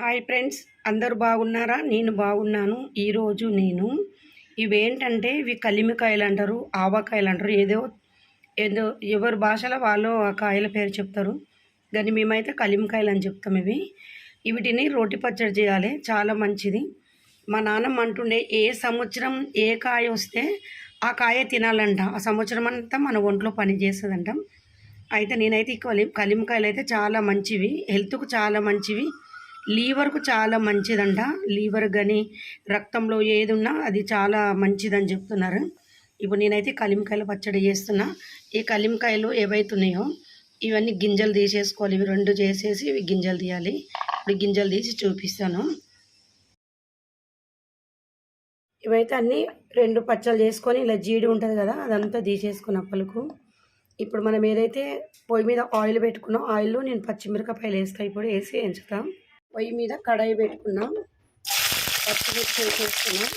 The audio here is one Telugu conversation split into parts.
హాయ్ ఫ్రెండ్స్ అందరు బాగున్నారా? నేను బాగున్నాను. ఈరోజు నేను ఇవేంటంటే ఇవి కలిమికాయలు అంటారు ఆవకాయలు అంటారు ఏదో ఏదో ఎవరి భాషలో వాళ్ళు ఆ కాయల పేరు చెప్తారు. కానీ మేమైతే కలిమికాయలు అని చెప్తాం ఇవి. వీటిని రోటి పచ్చడి చేయాలి చాలా మంచిది. మా నాన్నమ్మ అంటుండే ఏ సంవత్సరం ఏ కాయ వస్తే ఆ కాయ తినాలంట. ఆ సంవత్సరం అంతా మన ఒంట్లో పని చేస్తుందంట. అయితే నేనైతే ఈ కలి కలిమికాయలు అయితే చాలా మంచివి. హెల్త్కు చాలా మంచివి. లీవర్కు చాలా మంచిదంట. లీవర్ కానీ రక్తంలో ఏది ఉన్నా అది చాలా మంచిదని చెప్తున్నారు. ఇప్పుడు నేనైతే కలిమికాయల పచ్చడి చేస్తున్నా. ఈ కలిమికాయలు ఏవైతున్నాయో ఇవన్నీ గింజలు తీసేసుకోవాలి. ఇవి రెండు చేసేసి ఇవి గింజలు తీయాలి. ఇప్పుడు గింజలు తీసి చూపిస్తాను. ఇవైతే అన్నీ రెండు పచ్చళ్ళు చేసుకొని ఇలా జీడి ఉంటుంది కదా అదంతా తీసేసుకున్న అప్పలకు. ఇప్పుడు మనం ఏదైతే పొయ్యి మీద ఆయిల్ పెట్టుకున్నాం ఆయిల్లో నేను పచ్చిమిరపకాయలు వేస్తాను ఇప్పుడు వేసి ఎంచుతాం పొయ్యి మీద కడాయి పెట్టుకున్నాం. పచ్చిమిర్చి వేసేసుకున్నాం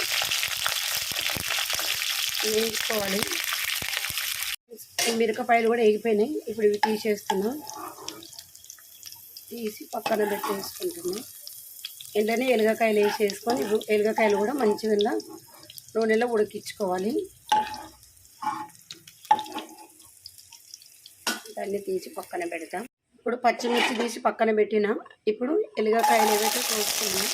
వేయించుకోవాలి. మిరపకాయలు కూడా వేగిపోయినాయి. ఇప్పుడు ఇవి తీసేస్తున్నాం. తీసి పక్కన పెట్టేసుకుంటున్నాం. ఎండనే ఎలుగకాయలు వేసేసుకొని ఎలుగకాయలు కూడా మంచిగా నూనెలో ఉడికించుకోవాలి. దాన్ని తీసి పక్కన పెడతాం. ఇప్పుడు పచ్చిమిర్చి తీసి పక్కన పెట్టిన. ఇప్పుడు ఎలుగకాయలు ఏవైతే కోసుకున్నాం.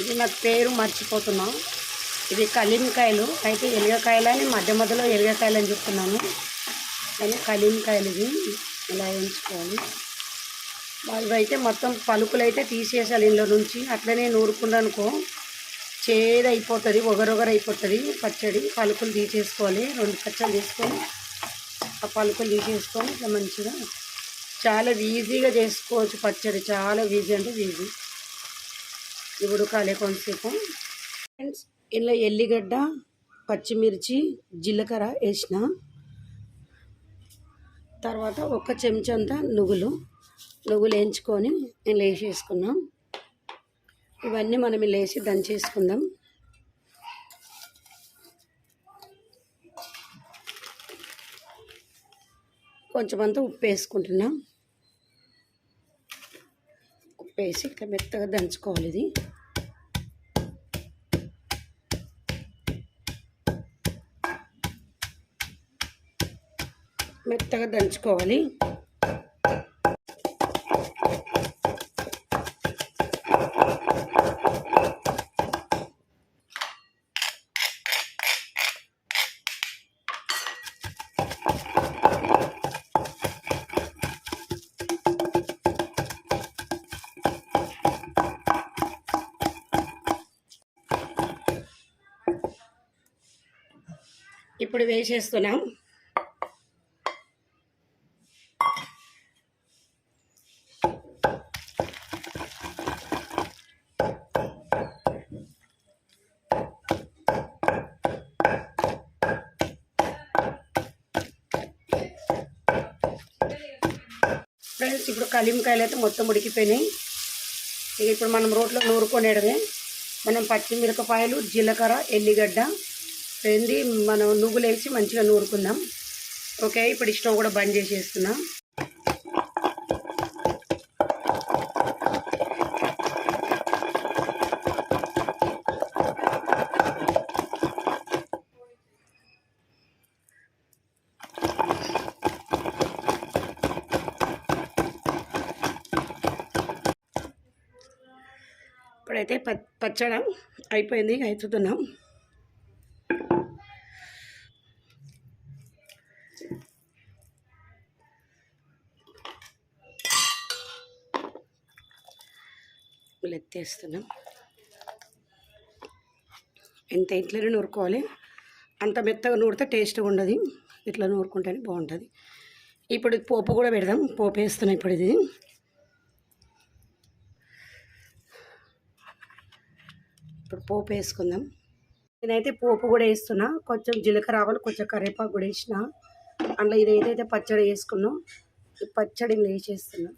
ఇది. నా పేరు మర్చిపోతున్నాం. ఇది కలిమికాయలు అయితే ఎలుగకాయలని మధ్య మధ్యలో ఎలుగకాయలు అని చెప్తున్నాను కానీ కలిమికాయలు ఇది. ఇలా వేయించుకోవాలి ఇవైతే మొత్తం పలుకులు అయితే తీసేసాలి ఇంట్లో నుంచి. అట్లనే నూరుకున్నానుకో చేదైపోతుంది ఒగరొగరైపోతుంది ఒగరొగరు అయిపోతుంది పచ్చడి పలుకులు తీసేసుకోవాలి రెండు పచ్చలు తీసుకొని ఆ పలుకులు తీసేసుకొని ఇట్లా మంచిగా చాలా ఈజీగా చేసుకోవచ్చు పచ్చడి చాలా ఈజీ అంటే ఈజీ. ఇప్పుడు కాలే కొంతసేపు. ఫ్రెండ్స్ ఇలా ఎల్లిగడ్డ పచ్చిమిర్చి జీలకర్ర వేసిన తర్వాత ఒక చెంచంత నువ్వులు నువ్వులు వేయించుకొని ఇలా వేసేసుకున్నాం ఇవన్నీ మనం లేచి దంచేసుకుందాం. కొంచెం అంతా ఉప్పు వేసుకుంటున్నాం ఉప్పు వేసి ఇట్లా మెత్తగా దంచుకోవాలి ఇది. మెత్తగా దంచుకోవాలి. ఇప్పుడు వేసేస్తున్నాం ఫ్రెండ్స్ ఇప్పుడు కలిమికాయలు అయితే మొత్తం ఉడికిపోయినాయి. ఇక ఇప్పుడు మనం రోట్లో నూరుకొనేయడమే. మనం పచ్చిమిరపకాయలు జీలకర్ర ఎల్లిగడ్డ వెంది మనం నువ్వులు వేసి మంచిగా నూరుకుందాం. ఓకే ఇప్పుడు ఇష్టం స్టవ్ కూడా బంద్ చేసేస్తున్నాం. ఇప్పుడైతే ప పచ్చడి అయిపోయింది అవుతున్నాం ఎత్తేస్తున్నాం. ఎంత ఇంట్లోనే నూరుకోవాలి. అంత మెత్తగా నూరితే టేస్ట్గా ఉండదు. ఇట్లా నూరుకుంటేనే బాగుంటుంది. ఇప్పుడు పోపు కూడా పెడదాం. పోపు వేస్తున్నాం ఇప్పుడు ఇది. ఇప్పుడు పోపు వేసుకుందాం. నేనైతే పోపు కూడా వేస్తున్నా. కొంచెం జీలకర్ర ఆవాలు కొంచెం కరివేపాకు కూడా వేసిన. అందులో ఇది ఏదైతే పచ్చడి వేసుకున్నా. ఈ పచ్చడి వేసేస్తున్నా.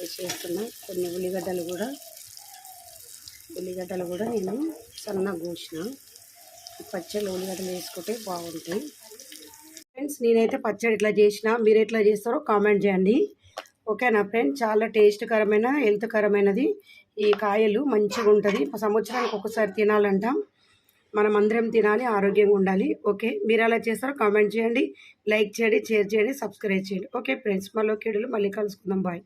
వేసేస్తున్నా. కొన్ని ఉల్లిగడ్డలు కూడా. ఉల్లిగడ్డలు కూడా నేను సన్నగా కోసిన. పచ్చడి ఉల్లిగడ్డలు వేసుకుంటే బాగుంటాయి. ఫ్రెండ్స్ నేనైతే పచ్చడి ఇట్లా చేసిన మీరు ఎట్లా చేస్తారో కామెంట్ చేయండి. ఓకేనా ఫ్రెండ్స్ చాలా టేస్ట్కరమైన హెల్త్కరమైనది. ఈ కాయలు మంచిగా ఉంటుంది. సంవత్సరానికి ఒకసారి తినాలంటాం. మనం అందరం తినాలి ఆరోగ్యంగా ఉండాలి. ఓకే? మీరు ఎలా చేస్తారో కామెంట్ చేయండి. లైక్ చేయండి షేర్ చేయండి సబ్స్క్రైబ్ చేయండి. Okay friends? మళ్ళీ కేడులు మళ్ళీ కలుసుకుందాం. బాయ్.